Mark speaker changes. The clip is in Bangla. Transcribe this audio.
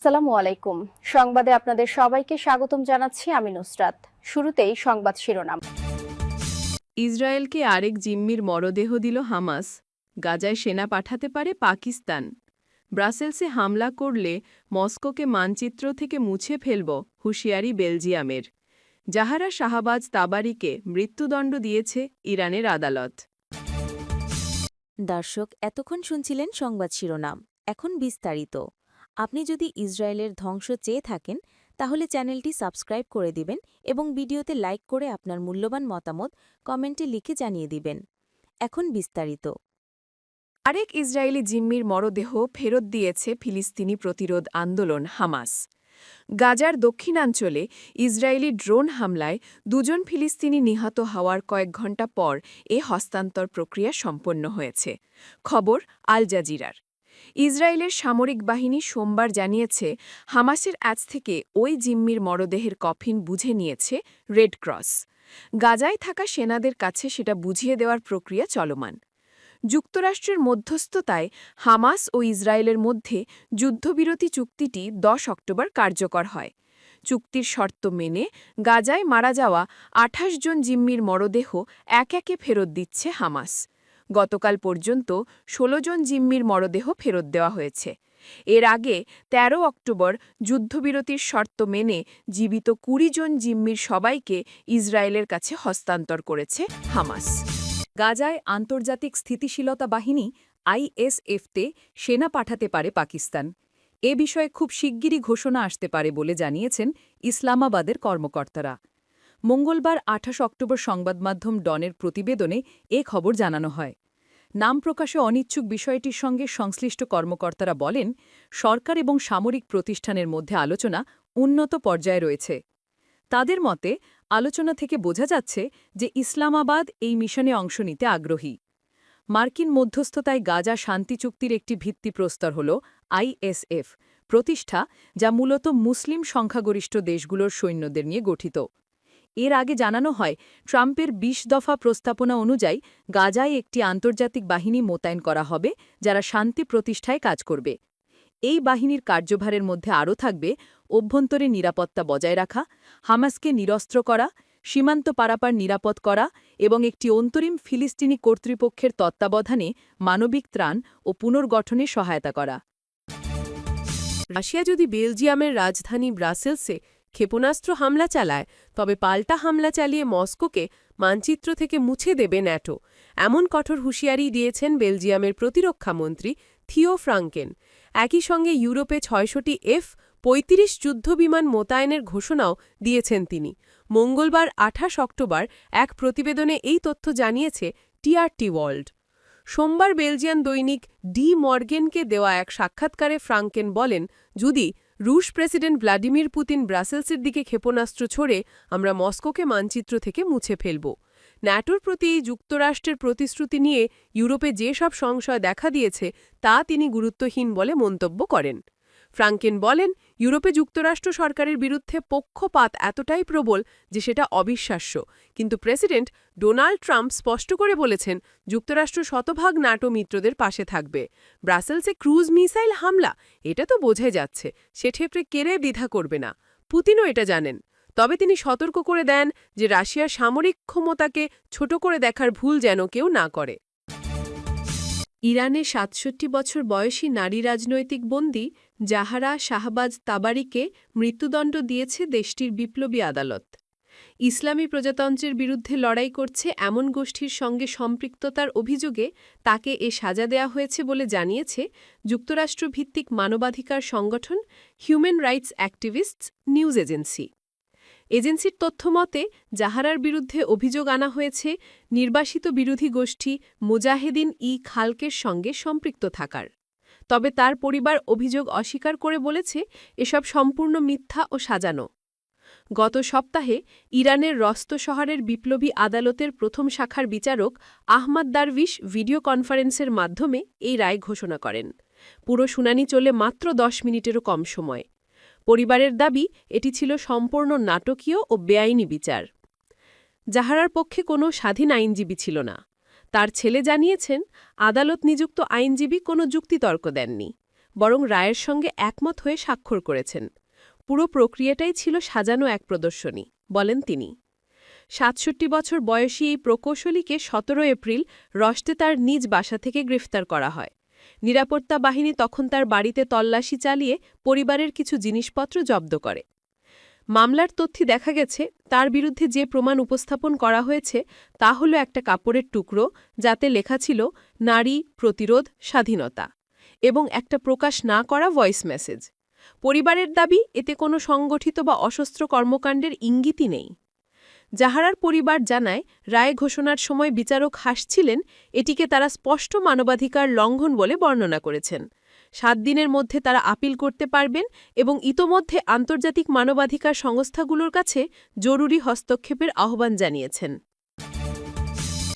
Speaker 1: আসসালামু আলাইকুম। সংবাদে আপনাদের সবাইকে স্বাগতম জানাচ্ছি আমি নুসরাত। শুরুতেই সংবাদ শিরোনাম।
Speaker 2: ইসরায়েলকে আরেক জিম্মির মরদেহ দিল হামাস। গাজায় সেনা পাঠাতে পারে পাকিস্তান। ব্রাসেলসে হামলা করলে মস্কোকে মানচিত্র থেকে মুছে ফেলব হুঁশিয়ারি বেলজিয়ামের। জাহারা শাহবাজ তাবারিকে মৃত্যুদণ্ড দিয়েছে ইরানের আদালত।
Speaker 3: দর্শক এতক্ষণ শুনছিলেন সংবাদ শিরোনাম। এখন বিস্তারিত। আপনি যদি ইসরায়েলের ধ্বংস চেয়ে থাকেন, তাহলে চ্যানেলটি সাবস্ক্রাইব করে দিবেন এবং ভিডিওতে লাইক করে আপনার মূল্যবান মতামত কমেন্টে লিখে জানিয়ে দিবেন। এখন বিস্তারিত।
Speaker 2: আরেক ইসরায়েলি জিম্মির মরদেহ ফেরত দিয়েছে ফিলিস্তিনি প্রতিরোধ আন্দোলন হামাস। গাজার দক্ষিণাঞ্চলে ইসরায়েলি ড্রোন হামলায় দুজন ফিলিস্তিনি নিহত হওয়ার কয়েক ঘণ্টা পর এ হস্তান্তর প্রক্রিয়া সম্পন্ন হয়েছে। খবর আল জাজিরার। ইসরায়েলের সামরিক বাহিনী সোমবার জানিয়েছে, হামাসের আজ থেকে ওই জিম্মির মরদেহের কফিন বুঝে নিয়েছে রেড ক্রস। গাজায় থাকা সেনাদের কাছে সেটা বুঝিয়ে দেওয়ার প্রক্রিয়া চলমান। যুক্তরাষ্ট্রের মধ্যস্থতায় হামাস ও ইসরায়েলের মধ্যে যুদ্ধবিরতি চুক্তিটি ১০ অক্টোবর কার্যকর হয়। চুক্তির শর্ত মেনে গাজায় মারা যাওয়া আঠাশ জন জিম্মির মরদেহ এক একে ফেরত দিচ্ছে হামাস। গতকাল পর্যন্ত ১৬ জন জিম্মির মরদেহ ফেরত দেওয়া হয়েছে। এর আগে ১৩ অক্টোবর যুদ্ধবিরতির শর্ত মেনে জীবিত কুড়ি জন জিম্মির সবাইকে ইসরায়েলের কাছে হস্তান্তর করেছে হামাস।
Speaker 4: গাজায় আন্তর্জাতিক স্থিতিশীলতা বাহিনী আইএসএফতে সেনা পাঠাতে পারে পাকিস্তান। এ বিষয়ে খুব শিগগিরই ঘোষণা আসতে পারে বলে জানিয়েছেন ইসলামাবাদের কর্মকর্তারা। মঙ্গলবার আঠাশ অক্টোবর সংবাদমাধ্যম ডনের প্রতিবেদনে এ খবর জানানো হয়। নাম প্রকাশে অনিচ্ছুক বিষয়টির সঙ্গে সংশ্লিষ্ট কর্মকর্তারা বলেন, সরকার এবং সামরিক প্রতিষ্ঠানের মধ্যে আলোচনা উন্নত পর্যায়ে রয়েছে। তাদের মতে, আলোচনা থেকে বোঝা যাচ্ছে যে ইসলামাবাদ এই মিশনে অংশ নিতে আগ্রহী। মার্কিন মধ্যস্থতায় গাজা শান্তি চুক্তির একটি ভিত্তিপ্রস্তর হল আইএসএফ, প্রতিষ্ঠা যা মূলত মুসলিম সংখ্যাগরিষ্ঠ দেশগুলোর সৈন্যদের নিয়ে গঠিত। এর আগে জানানো হয়, ট্রাম্পের ২০ দফা প্রস্তাবনা অনুযায়ী গাজায় একটি আন্তর্জাতিক বাহিনী মোতায়েন করা হবে, যারা শান্তি প্রতিষ্ঠায় কাজ করবে। এই বাহিনীর কার্যভারের মধ্যে আরও থাকবে অভ্যন্তরে নিরাপত্তা বজায় রাখা, হামাসকে নিরস্ত্র করা, সীমান্ত পারাপার নিরাপদ করা এবং একটি অন্তরিম ফিলিস্তিনি কর্তৃপক্ষের তত্ত্বাবধানে মানবিক ত্রাণ ও পুনর্গঠনে সহায়তা করা।
Speaker 2: রাশিয়া যদি বেলজিয়ামের রাজধানী ব্রাসেলসে ক্ষেপণাস্ত্র হামলা চালায়, তবে পাল্টা হামলা চালিয়ে মস্কোকে মানচিত্র থেকে মুছে দেবে ন্যাটো। এমন কঠোর হুঁশিয়ারি দিয়েছেন বেলজিয়ামের প্রতিরক্ষামন্ত্রী থিও ফ্রাঙ্কেন। একই সঙ্গে ইউরোপে ছয়শটি এফ পঁয়ত্রিশ যুদ্ধবিমান মোতায়েনের ঘোষণাও দিয়েছেন তিনি। মঙ্গলবার আঠাশ অক্টোবর এক প্রতিবেদনে এই তথ্য জানিয়েছে টিআরটি ওয়ার্ল্ড। সোমবার বেলজিয়ান দৈনিক ডি মর্গেনকে দেওয়া এক সাক্ষাৎকারে ফ্রাঙ্কেন বলেন, যদি রুশ প্রেসিডেন্ট ভ্লাদিমির পুতিন ব্রাসেলসের দিকে ক্ষেপণাস্ত্র ছড়ে আমরা মস্কোকে মানচিত্র থেকে মুছে ফেলব। ন্যাটোর প্রতি যুক্তরাষ্ট্রের প্রতিশ্রুতি নিয়ে ইউরোপে যে সব সংশয় দেখা দিয়েছে, তা তিনি গুরুত্বহীন বলে মন্তব্য করেন। ফ্রাঙ্কেন বলেন ইউরোপে যুক্তরাষ্ট্র সরকারের বিরুদ্ধে পক্ষপাত এতটাই প্রবল যে সেটা অবিশ্বাস্য। কিন্তু প্রেসিডেন্ট ডোনাল্ড ট্রাম্প স্পষ্ট করে বলেছেন, যুক্তরাষ্ট্র শতভাগ নাটো মিত্রদের পাশে থাকবে। ব্রাসেলসে ক্রুজ মিসাইল হামলা, এটা তো বোঝাই যাচ্ছে, সে ক্ষেত্রে কেড়ে দ্বিধা করবে না। পুতিনও এটা জানেন। তবে তিনি সতর্ক করে দেন যে রাশিয়ার সামরিক ক্ষমতাকে ছোট করে দেখার ভুল যেন কেউ না করে। ইরানে সাতষট্টি বছর বয়সী নারী রাজনৈতিক বন্দী জাহারা শাহবাজ তাবারিকে মৃত্যুদণ্ড দিয়েছে দেশটির বিপ্লবী আদালত। ইসলামী প্রজাতন্ত্রের বিরুদ্ধে লড়াই করছে এমন গোষ্ঠীর সঙ্গে সম্পৃক্ততার অভিযোগে তাকে এ সাজা দেয়া হয়েছে বলে জানিয়েছে যুক্তরাষ্ট্রভিত্তিক মানবাধিকার সংগঠন human rights activists news agency. এজেন্সির তথ্যমতে জাহারার বিরুদ্ধে অভিযোগ আনা হয়েছে, নির্বাসিত বিরোধী গোষ্ঠী মুজাহেদিন ই খালকের সঙ্গে সম্পৃক্ত থাকার। তবে তার পরিবার অভিযোগ অস্বীকার করে বলেছে, এসব সম্পূর্ণ মিথ্যা ও সাজানো। গত সপ্তাহে ইরানের রস্ত শহরের বিপ্লবী আদালতের প্রথম শাখার বিচারক আহমদ দারভিশ ভিডিও কনফারেন্সের মাধ্যমে এই রায় ঘোষণা করেন। পুরো শুনানি চলে মাত্র দশ মিনিটেরও কম সময়। পরিবারের দাবি, এটি ছিল সম্পূর্ণ নাটকীয় ও বেআইনি বিচার। জাহারার পক্ষে কোনো স্বাধীন আইনজীবী ছিল না। তার ছেলে জানিয়েছেন, আদালত নিযুক্ত আইনজীবী কোনো যুক্তিতর্ক দেননি, বরং রায়ের সঙ্গে একমত হয়ে স্বাক্ষর করেছেন। পুরো প্রক্রিয়াটাই ছিল সাজানো এক প্রদর্শনী, বলেন তিনি। সাতষট্টি বছর বয়সী এই প্রকৌশলীকে সতেরো এপ্রিল রস্টে তার নিজ বাসা থেকে গ্রেফতার করা হয়। নিরাপত্তা বাহিনী তখন তার বাড়িতে তল্লাশি চালিয়ে পরিবারের কিছু জিনিসপত্র জব্দ করে। মামলার তথ্যে দেখা গেছে, তার বিরুদ্ধে যে প্রমাণ উপস্থাপন করা হয়েছে তা হল একটা কাপড়ের টুকরো যাতে লেখা ছিল, নারী প্রতিরোধ স্বাধীনতা এবং একটা প্রকাশ না করা ভয়েস মেসেজ। পরিবারের দাবি, এতে কোনো সংগঠিত বা অসস্ত্র কর্মকাণ্ডের ইঙ্গিতই নেই। জাহারার পরিবার জানায়, রায় ঘোষণার সময় বিচারক হাসছিলেন, এটিকে তারা স্পষ্ট মানবাধিকার লঙ্ঘন বলে বর্ণনা করেছেন। সাত দিনের মধ্যে তারা আপিল করতে পারবেন এবং ইতোমধ্যে আন্তর্জাতিক মানবাধিকার সংস্থাগুলোর কাছে জরুরি হস্তক্ষেপের আহ্বান জানিয়েছেন।